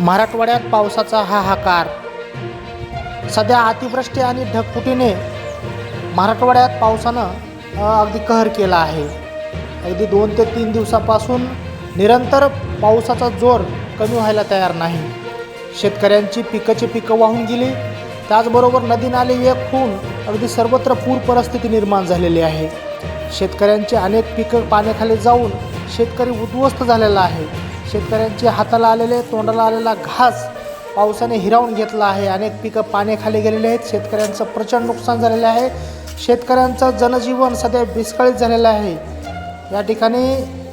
मराठवाड्यात पावसाचा हाहाकार सध्या अतिवृष्टी आणि ढगफुटीने मराठवाड्यात पावसानं अगदी कहर केला आहे. अगदी दोन ते तीन दिवसापासून निरंतर पावसाचा जोर कमी व्हायला तयार नाही. शेतकऱ्यांची पिकाची पिकं वाहून गेली. त्याचबरोबर नदी नाले एक होऊन अगदी सर्वत्र पूर परिस्थिती निर्माण झालेली आहे. शेतकऱ्यांची अनेक पिकं पाण्याखाली जाऊन शेतकरी उद्ध्वस्त झालेला आहे. शेतकऱ्यांचे हाताला आलेले तोंडाला आलेला घास पावसाने हिरावून घेतला आहे. अनेक पिकं पाण्याखाली गेलेले आहेत. शेतकऱ्यांचं प्रचंड नुकसान झालेलं आहे. शेतकऱ्यांचं जनजीवन सध्या विस्कळीत झालेलं आहे. या ठिकाणी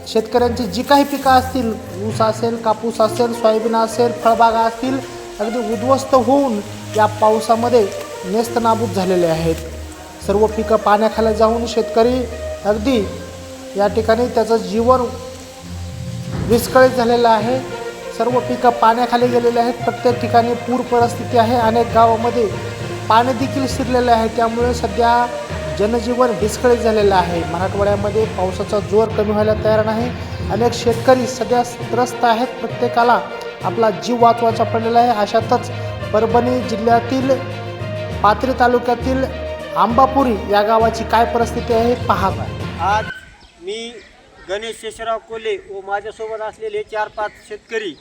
शेतकऱ्यांची जी काही पिकं असतील ऊस असेल कापूस असेल सोयाबीन असेल फळबागा असतील अगदी उद्ध्वस्त होऊन या पावसामध्ये नेस्तनाबूत झालेले आहेत. सर्व पिकं पाण्याखाली जाऊन शेतकरी अगदी या ठिकाणी त्याचं जीवन विस्कळीत झालेला आहे. सर्व पिकं पाण्याखाली गेलेले आहेत. प्रत्येक ठिकाणी पूर परिस्थिती आहे. अनेक गावामध्ये पाणी देखील शिरलेलं आहे. त्यामुळे सध्या जनजीवन विस्कळीत झालेलं आहे. मराठवाड्यामध्ये पावसाचा जोर कमी व्हायला तयार नाही. अनेक शेतकरी सध्या त्रस्त आहेत. प्रत्येकाला आपला जीव वाचवायचा पडलेला आहे. अशातच परभणी जिल्ह्यातील पाथरी तालुक्यातील आंबापुरी या गावाची काय परिस्थिती आहे पहा आज मी गणेश शेषराव कोले व माझ्यासोबत असलेले चार पाच शेतकरी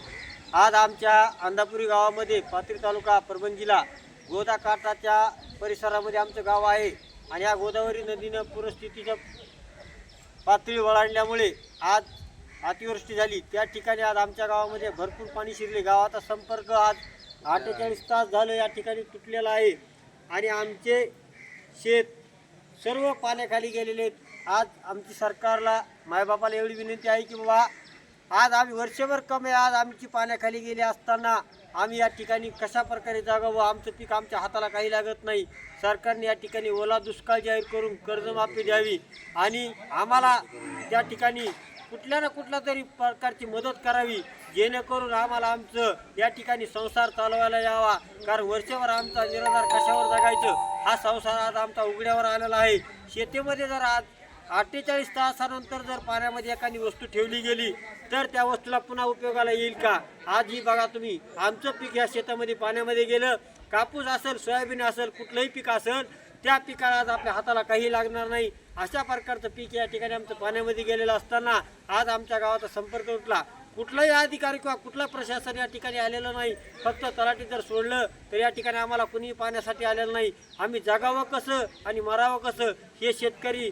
आज आमच्या अंधापुरी गावामध्ये पाथरी तालुका परभणी जिल्हा गोदा काठाच्या परिसरामध्ये आमचं गाव आहे आणि या गोदावरी नदीनं पूरस्थितीच्या पातळी वळाडल्यामुळे आज अतिवृष्टी झाली. त्या ठिकाणी आज आमच्या गावामध्ये भरपूर पाणी शिरले. गावाचा संपर्क आज अठ्ठेचाळीस तास झालं या ठिकाणी तुटलेला आहे आणि आमचे शेत सर्व पाण्याखाली गेलेले आहेत. आज आमची सरकारला मायबापाला एवढी विनंती आहे की बाबा आज आम्ही वर्षभर कमी आज आमची पाण्याखाली गेली असताना आम्ही या ठिकाणी कशा प्रकारे जागावं आमचं पीक आमच्या हाताला काही लागत नाही. सरकारने या ठिकाणी ओला दुष्काळ जाहीर करून कर्जमाफी द्यावी आणि आम्हाला त्या ठिकाणी कुठल्या ना कुठल्या तरी प्रकारची मदत करावी जेणेकरून आम्हाला आमचं या ठिकाणी संसार चालवायला यावा. कारण वर्षभर आमचा निराधार कशावर जगायचं? हा संसार आज आमचा उघड्यावर आलेला आहे. शेतीमध्ये जर आज अठ्ठेचाळीस तासानंतर जर पाण्यामध्ये एखादी वस्तू ठेवली गेली तर त्या वस्तूला पुन्हा उपयोगाला येईल का? आज ही बघा तुम्ही आमचं पीक या शेतामध्ये पाण्यामध्ये गेलं कापूस असेल सोयाबीन असेल कुठलंही पीक असेल त्या पिकाला आज आपल्या हाताला काही लागणार नाही. अशा प्रकारचं पीक या ठिकाणी आमचं पाण्यामध्ये गेलेलं असताना आज आमच्या गावाचा संपर्क उठला कुठलाही अधिकारी किंवा कुठलं प्रशासन या ठिकाणी आलेलं नाही. फक्त तलाठी जर सोडलं तर या ठिकाणी आम्हाला कुणीही पाण्यासाठी आलेलं नाही. आम्ही जगावं कसं आणि मरावं कसं हे शेतकरी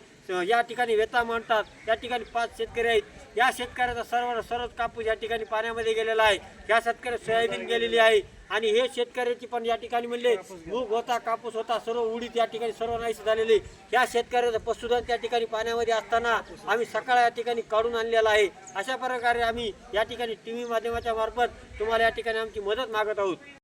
या ठिकाणी वेता मांडतात. या ठिकाणी पाच शेतकरी आहेत. या शेतकऱ्याचा सर्व सर्वच कापूस या ठिकाणी पाण्यामध्ये गेलेला आहे. या शेतकऱ्यात सोयाबीन गेलेली आहे. आणि हे शेतकऱ्याची पण या ठिकाणी म्हणले मूग होता कापूस होता सर्व उडीत या ठिकाणी सर्व नाहीसे झालेले. या शेतकऱ्याचं पशुधन त्या ठिकाणी पाण्यामध्ये असताना आम्ही सकाळ या ठिकाणी काढून आणलेला आहे. अशा प्रकारे आम्ही या ठिकाणी टी व्ही माध्यमाच्या मार्फत तुम्हाला या ठिकाणी आमची मदत मागत आहोत.